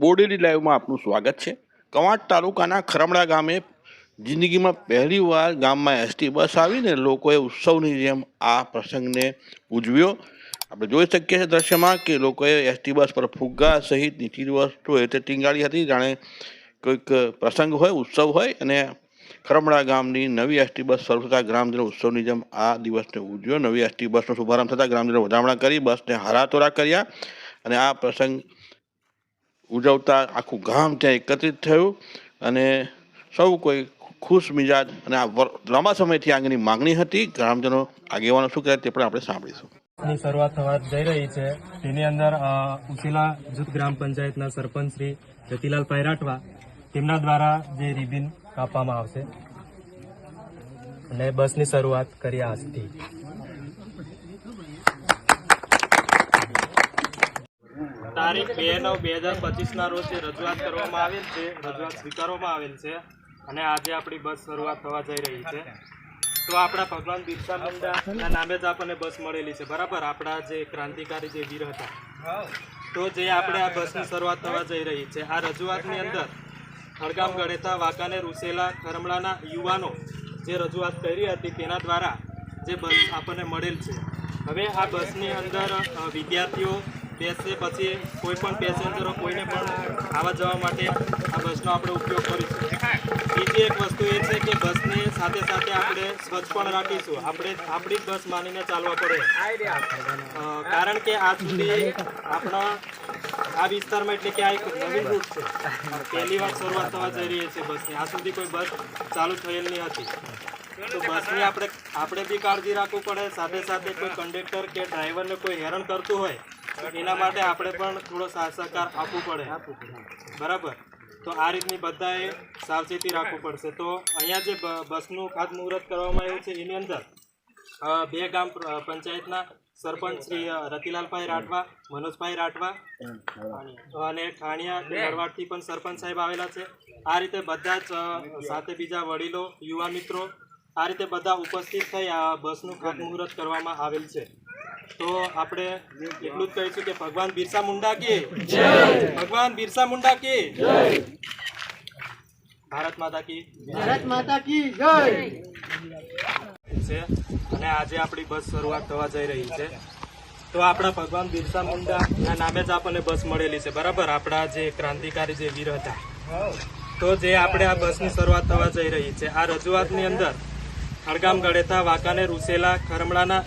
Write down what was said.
બોડેલી લાઈવમાં આપનું સ્વાગત છે. કવાંટ તાલુકાના ખરમડા ગામે જિંદગીમાં પહેલીવાર ગામમાં એસટી બસ આવીને લોકોએ ઉત્સવની જેમ આ પ્રસંગને ઉજવ્યો. આપણે જોઈ શકીએ છીએ દ્રશ્યમાં કે લોકોએ એસટી બસ પર ફુગ્ગા સહિત નીચી વસ્તુ એ રીતે ટીંગાળી હતી. જાણે કોઈક પ્રસંગ હોય, ઉત્સવ હોય અને ખરમડા ગામની નવી એસટી બસ શરૂ થતાં ગ્રામજનો ઉત્સવની જેમ આ દિવસને ઉજવ્યો. નવી એસટી બસનો શુભારંભ થતાં ગ્રામજનો વધામણા કરી બસને હરાતોરા કર્યા અને આ પ્રસંગ ઉજવતા આખું ગામ ત્યાં એકત્રિત થયું અને સૌ કોઈ ખુશ મિજાજ અને આ લાંબા સમયથી આંગની માંગણી હતી. ગ્રામજનો આગેવાનો શું કહે તે પણ આપણે સાંભળીશું. ની શરૂઆત થવા જઈ રહી છે. તેની અંદર અ, ઉશીલા જૂથ ગ્રામ પંચાયતના સરપંચ શ્રી જતીલાલ પૈરાટવા તેમના દ્વારા જે રિબિન કાપવામાં આવશે. અને બસની શરૂઆત કરી આજથી. તારીખ બે નવ બે હજાર પચીસના રોજ રજૂઆત કરવામાં આવેલ છે, રજૂઆત સ્વીકારવામાં આવેલ છે અને આજે આપણી બસ શરૂઆત થવા જઈ રહી છે. તો આપણા ભગવાન બિરસા મુંડાના નામે જ આપણને બસ મળેલી છે. બરાબર? આપણા જે ક્રાંતિકારી જે વીર હતા. તો જે આપણે આ બસની શરૂઆત થવા જઈ રહી છે. આ રજૂઆતની અંદર ખડગામ ગળેતા વાંકાને રૂસેલા ખરમડાના યુવાનો જે રજૂઆત કરી હતી તેના દ્વારા જે બસ આપણને મળેલ છે. હવે આ બસની અંદર વિદ્યાર્થીઓ બેસે પછી કોઈ પણ પેસેન્જરો કોઈને પણ આવવા જવા માટે આ બસનો આપણે ઉપયોગ કરીશું. બીજી એક વસ્તુ એ છે કે બસની સાથે સાથે આપણે સ્વચ્છ પણ રાખીશું. આપણે આપણી જ બસ માનીને ચાલવા પડે. કારણ કે આજ સુધી આપણા આ વિસ્તારમાં એટલે કે આ એક નવીન રૂટ છે. પહેલી વાર શરૂઆત થવા જઈ રહી છે બસની. આ સુધી કોઈ બસ ચાલુ થયેલ નહીં હતી. તો બસની આપણે આપણે બી કાળજી રાખવું પડે. સાથે સાથે કોઈ કંડક્ટર કે ડ્રાઈવરને કોઈ હેરાન કરતું હોય એના માટે આપણે પણ થોડો સાથ સહકાર આપવું પડે. બરાબર? તો આ રીતની બધાએ સાવચેતી રાખવું પડશે. તો અહીંયા જે બસનું ખાતમુહૂર્ત કરવામાં આવ્યું છે, એની અંદર બે ગામ પંચાયતના સરપંચ શ્રી રતિલાલભાઈ રાઠવા, મનોજભાઈ રાઠવા અને ખાણિયા નરવાડથી પણ સરપંચ સાહેબ આવેલા છે. આ રીતે બધા જ સાથે બીજા વડીલો, યુવા મિત્રો આ રીતે બધા ઉપસ્થિત થઈ આ બસનું ખાતમુહૂર્ત કરવામાં આવેલ છે. તો આપણે એટલું જ કહીશું કે ભગવાન બિરસા મુંડા કે. ભગવાન બિરસા મુંડા કે. ભારત માતા કી ભારત માતા કી જય. છે. અને આજે આપણી બસ શરૂઆત થવા જઈ રહી છે. તો આપણા ભગવાન બિરસા મુંડાના નામે જ આપણને બસ મળેલી છે. બરાબર? આપણા જે ક્રાંતિકારી જે વીર હતા. તો જે આપણે આ બસની શરૂઆત થવા જઈ રહી છે. આ રજૂઆતની અંદર ખડગામ ગળેતા વાંકાને રૂસેલા ખરમડાના